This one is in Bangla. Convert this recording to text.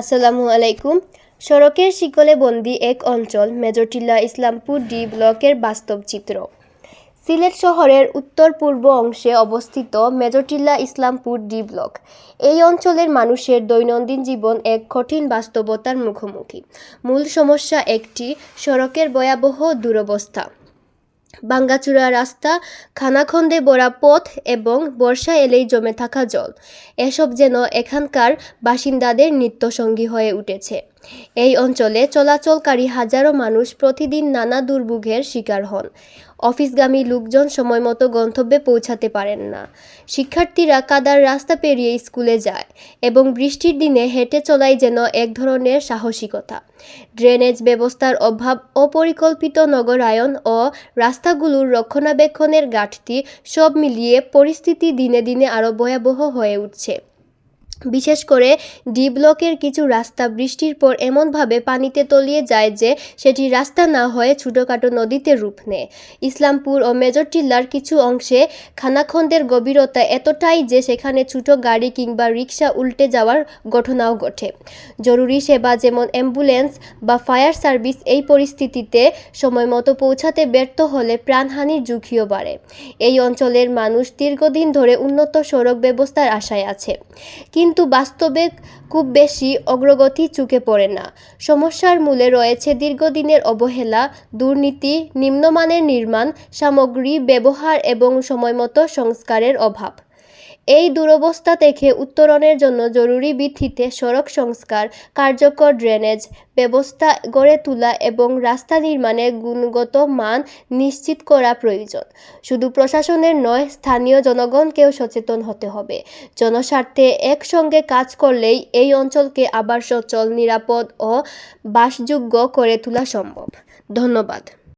আসসালামু আলাইকুম। সড়কের শিকলে বন্দি এক অঞ্চল মেজরটিল্লা ইসলামপুর ডি ব্লকের বাস্তব চিত্র। সিলেট শহরের উত্তর পূর্ব অংশে অবস্থিত মেজরটিল্লা ইসলামপুর ডি ব্লক। এই অঞ্চলের মানুষের দৈনন্দিন জীবন এক কঠিন বাস্তবতার মুখোমুখি। মূল সমস্যা একটি, সড়কের ভয়াবহ দুরবস্থা। ভাঙ্গাচুরা রাস্তা, খানাখন্দে ভরা পথ এবং বর্ষা এলেই জমে থাকা জল। এসব যেন এখানকার বাসিন্দাদের নিত্যসঙ্গী হয়ে উঠেছে। এই অঞ্চলে চলাচলকারী হাজারো মানুষ প্রতিদিন নানা দুর্ভোগের শিকার হন। অফিসগামী লোকজন সময়মতো গন্তব্যে পৌঁছাতে পারেন না। শিক্ষার্থীরা কাদার রাস্তা পেরিয়ে স্কুলে যায় এবং বৃষ্টির দিনে হেঁটে চলাই যেন এক ধরনের সাহসিকতা। ড্রেনেজ ব্যবস্থার অভাব, অপরিকল্পিত নগরায়ন ও রাস্তাগুলোর রক্ষণাবেক্ষণের ঘাটতি সব মিলিয়ে পরিস্থিতি দিনে দিনে আরও ভয়াবহ হয়ে উঠছে। বিশেষ করে ডি ব্লকের কিছু রাস্তা বৃষ্টির পর এমনভাবে পানিতে তলিয়ে যায় যে সেটি রাস্তা না হয়ে ছোটোখাটো নদীতে রূপ নেয়। ইসলামপুর ও মেজরটিল্লার কিছু অংশে খানাখন্দের গভীরতা এতটাই যে সেখানে ছোটো গাড়ি কিংবা রিক্সা উল্টে যাওয়ার ঘটনাও ঘটে। জরুরি সেবা যেমন অ্যাম্বুলেন্স বা ফায়ার সার্ভিস এই পরিস্থিতিতে সময়মতো পৌঁছাতে ব্যর্থ হলে প্রাণহানির ঝুঁকিও বাড়ে। এই অঞ্চলের মানুষ দীর্ঘদিন ধরে উন্নত সড়ক ব্যবস্থার আশায় আছে। কিন্তু বাস্তবে খুব বেশি অগ্রগতি চুকে পড়ে না। সমস্যার মূলে রয়েছে দীর্ঘদিনের অবহেলা, দুর্নীতি, নিম্নমানের নির্মাণ, সামগ্রী, ব্যবহার এবং সময়মতো সংস্কারের অভাব। এই দুরবস্থা থেকে উত্তরণের জন্য জরুরি ভিত্তিতে সড়ক সংস্কার, কার্যকর ড্রেনেজ ব্যবস্থা গড়ে তোলা এবং রাস্তা নির্মাণের গুণগত মান নিশ্চিত করা প্রয়োজন। শুধু প্রশাসনের নয়, স্থানীয় জনগণকেও সচেতন হতে হবে। জনস্বার্থে একসঙ্গে কাজ করলেই এই অঞ্চলকে আবার সচল, নিরাপদ ও বাসযোগ্য করে তোলা সম্ভব। ধন্যবাদ।